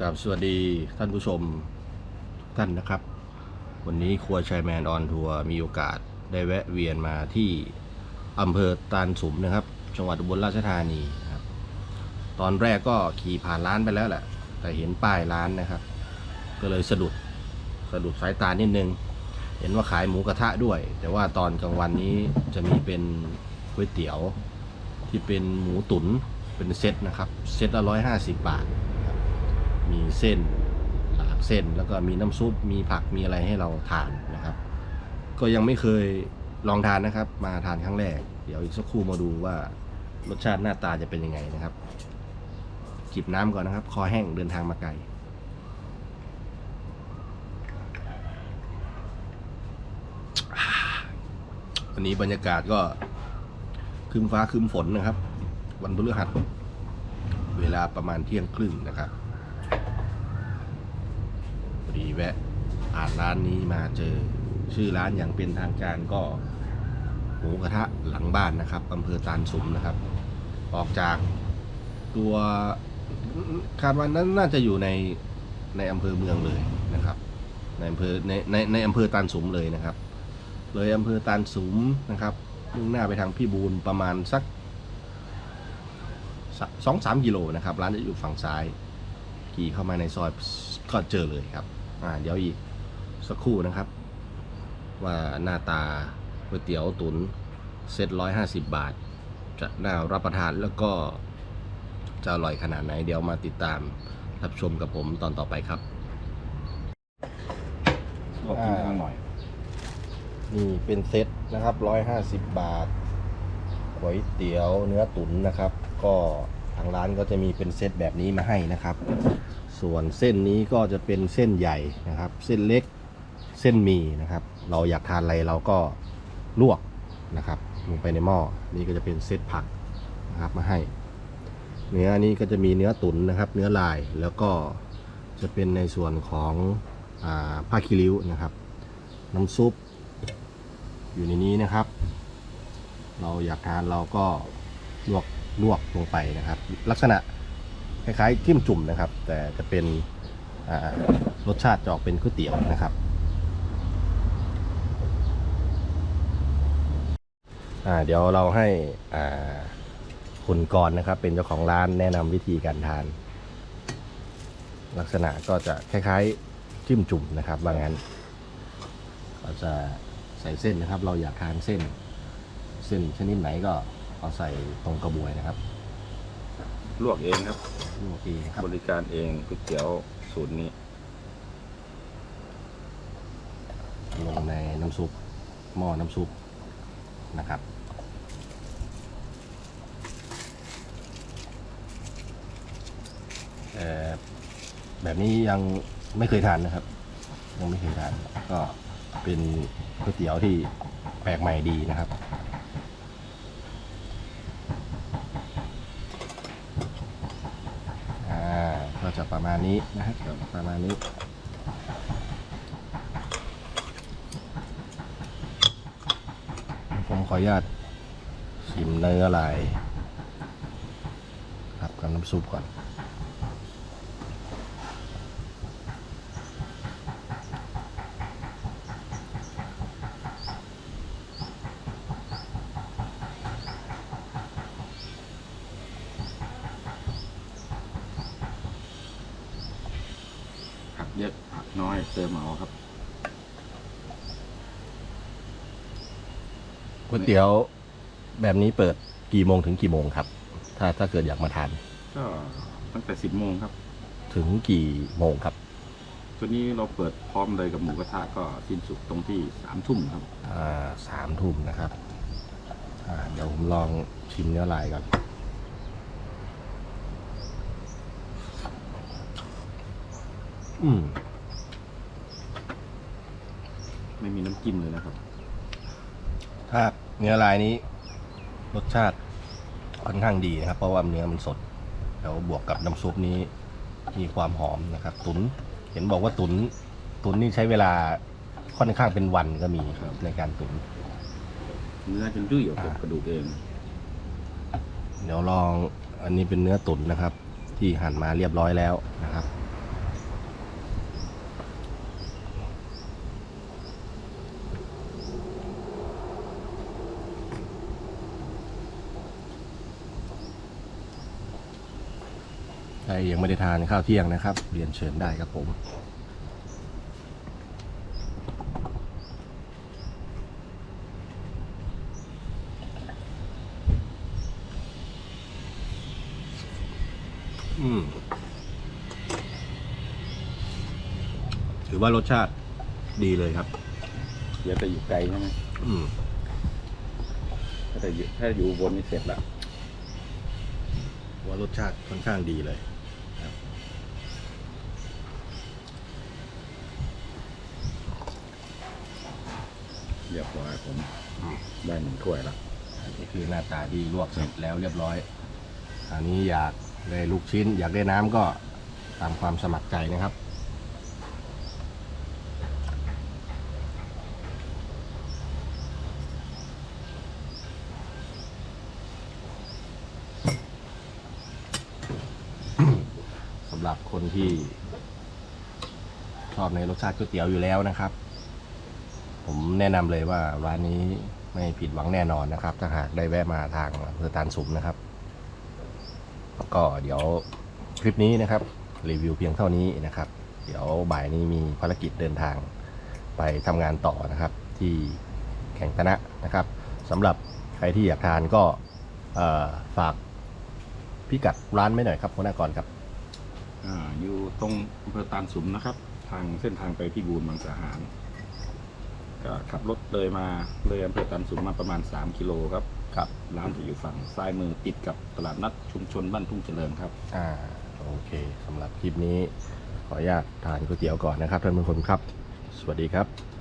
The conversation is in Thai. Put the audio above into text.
กับสวัสดีท่านผู้ชมทุกท่านนะครับ วันนี้ครัวชายแมนออนทัวร์มีโอกาสได้แวะเวียนมาที่อำเภอตาลสุมนะครับ จังหวัดอุบลราชธานีครับ ตอนแรกก็ขี่ผ่านร้านไปแล้วแหละ แต่เห็นป้ายร้านนะครับ ก็เลยสะดุดสะดุดสายตานิดนึง เห็นว่าขายหมูกระทะด้วย แต่ว่าตอนกลางวันนี้จะมีเป็นก๋วยเตี๋ยวที่เป็นหมูตุ๋น เป็นเซตนะครับ เซตละร้อยห้าสิบบาท มีเส้นหลากเส้นแล้วก็มีน้ำซุป มีผักมีอะไรให้เราทานนะครับ ก็ยังไม่เคยลองทานนะครับ มาทานครั้งแรก เดี๋ยวอีกสักครู่มาดูว่ารสชาติหน้าตาจะเป็นยังไงนะครับจิบน้ำก่อนนะครับ คอแห้งเดินทางมาไกลวันนี้บรรยากาศก็ครึมฟ้าครึมฝนนะครับ วันพฤหัส เวลาประมาณเที่ยงครึ่งนะครับพอดีแวะอ่านร้านนี้มาเจอ ชื่อร้านอย่างเป็นทางการก็หมูกระทะหลังบ้านนะครับอำเภอตาลสุมนะครับ ออกจากตัวคาดว่านั้นน่าจะอยู่ในในอำเภอเมืองเลยนะครับ ในอำเภอในในในอำเภอตาลสุมเลยนะครับ เลยอำเภอตาลสุมนะครับมุ่งหน้าไปทางพี่บูนประมาณสัก สสองสามกิโลนะครับ ร้านจะอยู่ฝั่งซ้ายขี่เข้ามาในซอยก็เจอเลยครับ อ่า เดี๋ยวอีกสักครู่นะครับ ว่าหน้าตาก๋วยเตี๋ยวตุนเซตร้อยห้าสิบบาท จะน่ารับประทานแล้วก็จะอร่อยขนาดไหน เดี๋ยวมาติดตามรับชมกับผมตอนต่อไปครับบอกกินข้างหน่อย นี่เป็นเซตนะครับร้อยห้าสิบบาทก๋วยเตี๋ยวเนื้อตุ๋นนะครับ ก็ ทางร้านก็จะมีเป็นเซตแบบนี้มาให้นะครับ ส่วนเส้นนี้ก็จะเป็นเส้นใหญ่นะครับ เส้นเล็กเส้นมีนะครับ เราอยากทานอะไรเราก็ลวกนะครับลงไปในหม้อนี่ก็จะเป็นเซตผักนะครับมาให้ เนื้อนี้ก็จะมีเนื้อตุ๋นนะครับ เนื้อลายแล้วก็จะเป็นในส่วนของอาผ้าคีริ้วนะครับ น้ำซุป อยู่ในนี้นะครับ เราอยากทานเราก็ลวก ลวกลงไปนะครับ ลักษณะคล้ายๆจิ้มจุ่มนะครับ แต่จะเป็นรสชาติจะออกเป็นก๋วยเตี๋ยวนะครับเดี๋ยวเราให้คุณกรนะครับ เป็นเจ้าของร้านแนะนำวิธีการทาน ลักษณะก็จะคล้ายๆจิ้มจุ่มนะครับว่างั้นเราจะใส่เส้นนะครับ เราอยากทานเส้น เส้นชนิดไหนก็ เอาใส่ตรงกระบวยนะครับลวกเองครับโอเคครับ บริการเองก๋วยเตี๋ยวสูตรนี้ ลงในน้ำซุปหม้อน้ำซุปนะครับเอ่อแบบนี้ยังไม่เคยทานนะครับ ยังไม่เคยทานก็เป็นก๋วยเตี๋ยวที่แปลกใหม่ดีนะครับ อ่าก็ จะประมาณนี้นะครับประมาณนี้ผมขออนุญาตชิมเนื้อลายครับกับน้ำซุปก่อน เยอะผักน้อยเติมเอาครับก๋วยเตี๋ยวแบบนี้เปิดกี่โมงถึงกี่โมงครับ ถ้าถ้าเกิดอยากมาทาน ก็ตั้งแต่สิบโมงครับ ถึงกี่โมงครับตัวนี้เราเปิดพร้อมเลยกับหมูกระทะก็สิ้นสุดตรงที่สามทุ่มครับอ่าสามทุ่มนะครับอ่าเดี๋ยวผมลองชิมเนื้อลายก่อน อืมไม่มีน้ำจิ้มเลยนะครับถ้าเนื้อลายนี้รสชาติค่อนข้างดีนะครับ เพราะว่าเนื้อมันสด แล้วบวกกับน้ำซุปนี้มีความหอมนะครับ ตุนเห็นบอกว่าตุน ตุนนี่ใช้เวลาค่อนข้างเป็นวันก็มีครับ ในการตุน เนื้อจนยุ่ยออกจากอ่ากระดูกเองเดี๋ยวลองอันนี้เป็นเนื้อตุ๋นนะครับ ที่ที่หั่นมาเรียบร้อยแล้วนะครับ รยังไม่ได้ทานข้าวเที่ยงนะครับ เรียนเชิญได้ครับผมอืมถือว่ารสชาติดีเลยครับเดี๋ยวจะอยู่ไกลใช่ไหมอืมถ้าจะอยู่ถ้าอยู่อุบนนี่เสร็จละว่ารสชาติค่อนข้างดีเลย เรียบร้อยผมอืมได้หนึ่งถ้วยละนี่คือหน้าตาที่ลวกเสร็จแล้วเรียบร้อยอันนี้อยากได้ลูกชิ้น อยากได้น้ำก็ตามความสมัครใจนะครับ สำหรับคนที่ชอบในรสชาติก๋วยเตี๋ยวอยู่แล้วนะครับ ผมแนะนำเลยว่าร้านนี้ไม่ผิดหวังแน่นอนนะครับ ถ้าหากได้แวะมาทางอำเภอตานสุมนะครับ ก็เดี๋ยวคลิปนี้นะครับ รีวิวเพียงเท่านี้นะครับ เดี๋ยวบ่ายนี้มีภารกิจเดินทางไปทำงานต่อนะครับ ที่แข่งตนะนะครับสำหรับใครที่อยากทานก็เอ่อฝากพิกัดร้านไม่หน่อยครับหัวหน้ากรครับ อาอยู่ตรงอำเภอตาลสุมนะครับ ทางเส้นทางไปพิบูลมังสาหาร ก็ขับรถเลยมาเลยอำเภอตาลสุมมาประมาณ 3 กิโลครับครับร้านจะอยู่ฝั่งซ้ายมือติดกับตลาดนัดชุมชนบ้านทุ่งเจริญครับ อ่าโอเคสำหรับคลิปนี้ ขออนุญาตทานก๋วยเตี๋ยวก่อนนะครับท่านผู้ชมครับ สวัสดีครับ